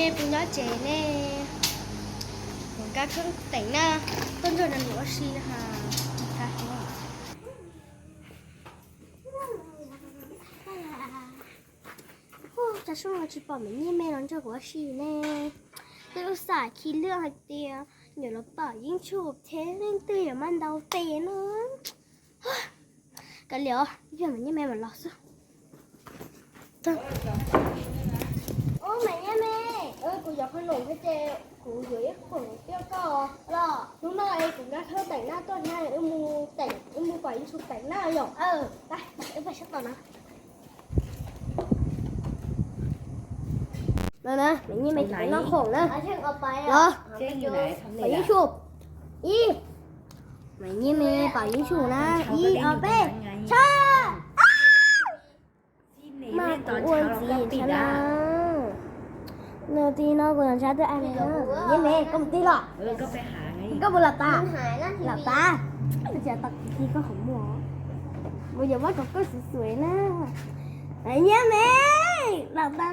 ม่เป็นยอดเจเน่ผมก็รื่องแต่งหน้า ต้นจนหนูอาชีนะคะจะช่วยเราจีบปอมนี่แม่ร้องเจ้าหัวชีแน่เรู้ศตส่าห์คิดเรื่องให้เตียเดี๋ยวเราเป่ายิ่งชูบเทเร่งเตียมันเดาเตะน้ะกันเหลียวเรื่องนี้แม่มันหอกซะต้น ơi cô giáo khăn lồng cái che cô dưới khoảng tiêu cò lò lúc nào em cũng đã thơ tảnh na tuần hai em mua tảnh em mua quả chụp tảnh na rồi ờ đây em phải sắp vào nó rồi nè mày như mày thấy nó khổng nè rồi mày như chụp y mày như mày bảo như chụp nè y ở bên chơi มาอ้วนสีชนะ เนื้อตีนอกกูยังใช้ด้วยอะไรนะนี่เมย์ก็มึงตีหรอเออก็ไปหาไงก็บุหลับตาหายแล้วหลับตาจะตักทีก็ของหมอมึงอย่าว่ากัก็สวยๆนะไอ้เนี่ยเมย์หลับตา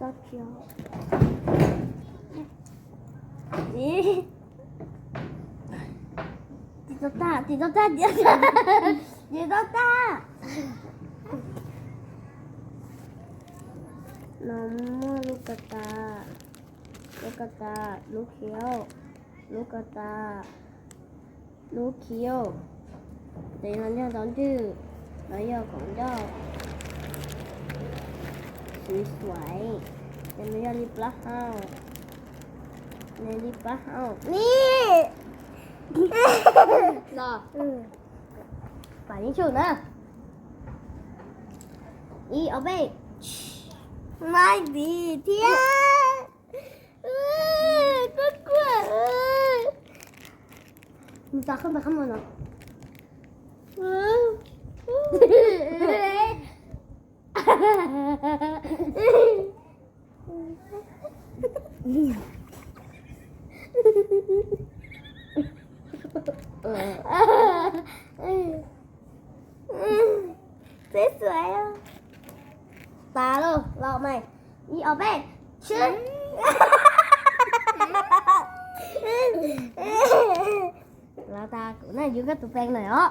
ก็เขียวนี่ติดตาติดตต้าเดี๋ยวติดตา น้อวงลูกกระตา ลูกกระตา ลูกเขียว ลูกกระตา ลูกเขียวในนั้นจะต้อนดื้อและยอของดอกสวยสวยเป็นเรื่องลิปลาเฮาในลิปลาเฮานี่รอป่านี้ชุดนะอีเอาไป My media. Bakın bakın bana. Pessoal. ตาลูกเราไม่อีเอาไปชื่อเราตาน่าอยู่กับตัวแฟงหน่อยอ๋อ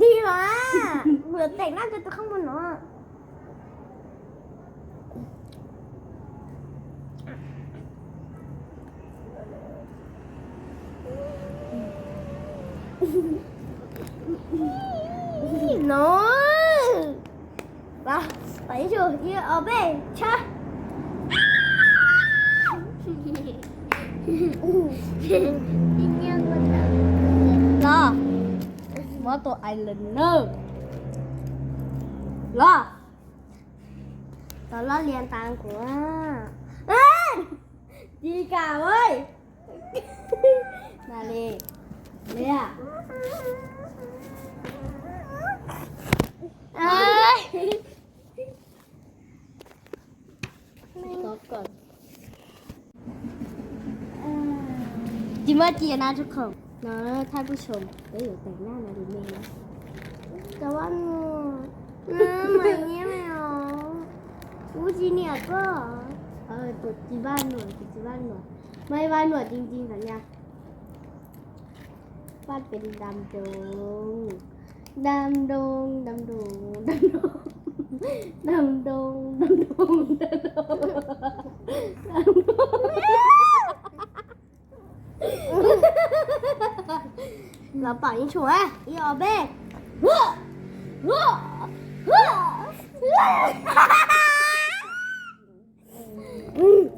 ดีเหรอเหมือนแต่งหน้าเป็นตัวข้างบนเนาะ হবে Lo. Mở tụi Islander Lo. Đó là liền tàng của à, Đi cả ơi. Nà lì. Lì à? ว่าจีนะทุกคนนะท่านผู้ชมก็อยู่แต่งหน้ามาดูเมย์นะแต่ว่าหนูนะไม่เนี้ยไม่เอาวูจีเนี่ยก็เออตัวจีบ้านหน่วยจีบ้านหนวยไม่บ้านหนวยจริงๆสัญญาบ้านเป็นดำดงดำดงดำดงดำดงดำดงดำดงดำดงดำดง 老板，你出来，一二呗。我我我，哈哈哈！嗯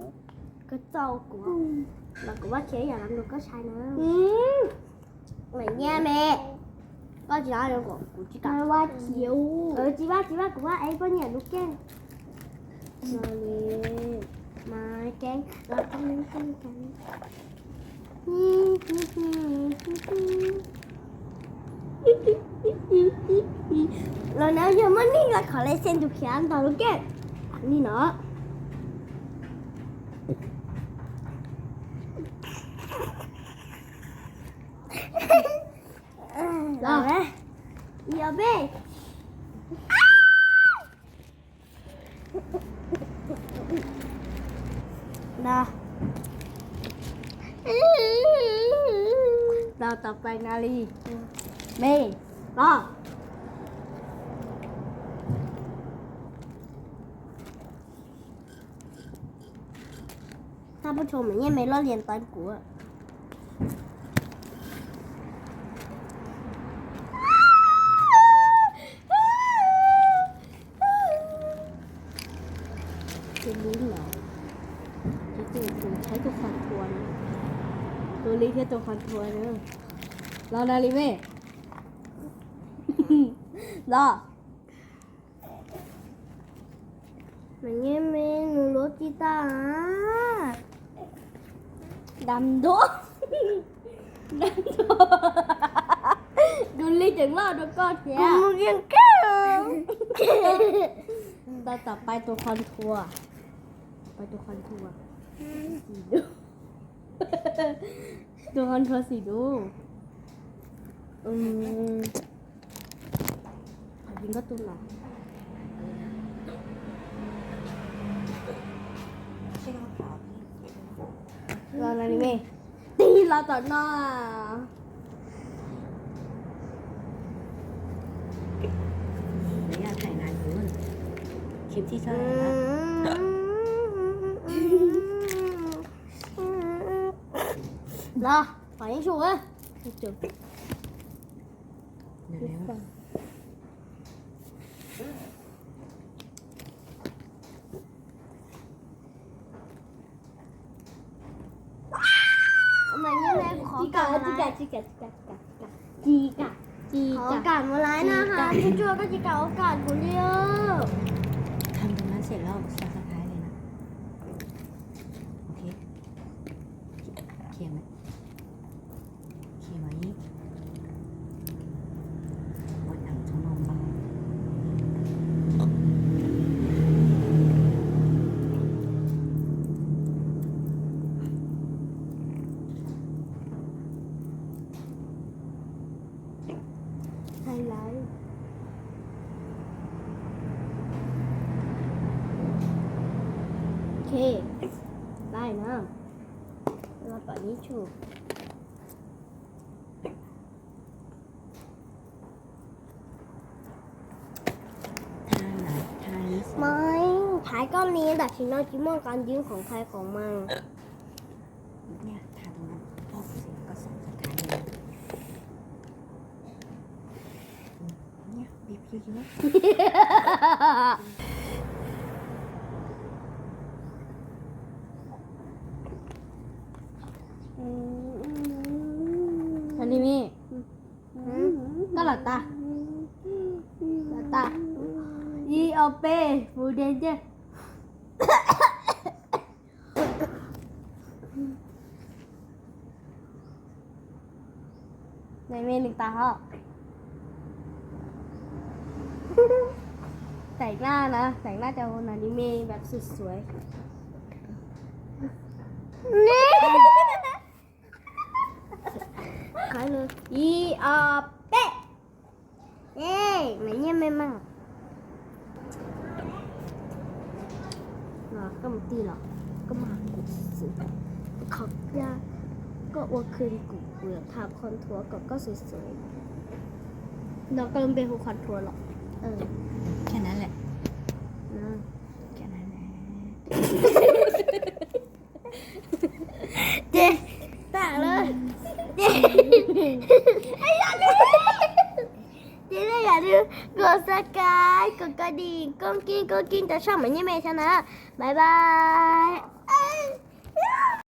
，cái tàu của mà của bác chế giờ làm được có sai nữa mày nha mẹ. Có chị nói đâu của của chị cả. Qua chiều ừ chị ba chị ba của ba ấy có nhà lúc khen rồi mà khen rồi không không không แล้วนะเยอรมันนี่ก็ขอลายเซ็นทุกอย่งตอนลูกแก้วอันนี้เนาะรอไหเยอะเบ้ เราต่อไปนาลีเมย์รอถ้าผู้ชมอย่างเงี้ยไม่รอเรียนตอนกูอะจะลิ้นเหรอที่ตัวคุณใช้ตัวคอนทัวร์นะตัวนี้แค่ตัวคอนทัวร์นะ รอนาลีเม่รอมันเงี้ยเมนูรสกีตาร์ดำโดดำโดดูลีจังรอดก็เสียมึงยังแก่ต่อต่อไปตัวคอนทัวร์ไปตัวคอนทัวร์สีดู ตัวคอนทัวร์สีดู อืมขอยิงก็ตุ้นหน่อยรอนานิเมะตีเรา ต่อหน้าระยะถ่ายนานเกินคลิปที่เท่าไหร่ละรอฝ่ายยังชูเว้ยจบเดี๋ยวแล้วมันยังไงขอการจิกาจิกาจิกาจิกาจิกาขอโอกาสมาไลน์นะคะชั่วๆก็จิกาโอกาสกูเดียวทำตรงนั้นเสร็จแล้วสับสไครเลยนะ โอเคเคลียร์ไหมเคลียร์ไหมวันหลังจะนอนบ้าง ไฮไลท์โอ เค ได้นะเราป่านนี้ชูไหนท่านี้สิไม่ถ่ายก้อนนี้แต่ชิโนจิมอนการยืมของใครของมันเนี่ยท่าตรงนั้นพอกเสร็จก็สับสไครเลยเนี่ยบีบเยอะอั นนี้มีก็หลับตาหลับตาอีโอเป้ฟูเดนเจอร์ในเมหนึ่งตาเขาแต่งหน้านะ แต่งหน้าจะวันอนิเมะแบบสุดสวยนี่ ขายเลยอีอาเป๊ะเย้ไหนเยี่ยมไม่มากหรอก็มาตีหรอก็มากูสิขอบยาก็อวดคืนกูเปลือกทาคอนทัวร์ก็ก็สวยๆเราก็เริ่มเป็นหูคอนทัวร์หรอกเออๆแค่นั้นแหละนะแค่นั้นแหละ เจ๊ต่างเลยเจ๊ไอ้ยาลืมเลยอย่าลืมกดสกายกดกระดิ่งก้องกิ้งก้องกิ้งแต่ชอบเหมือนยี่เมย์ชนะบายบาย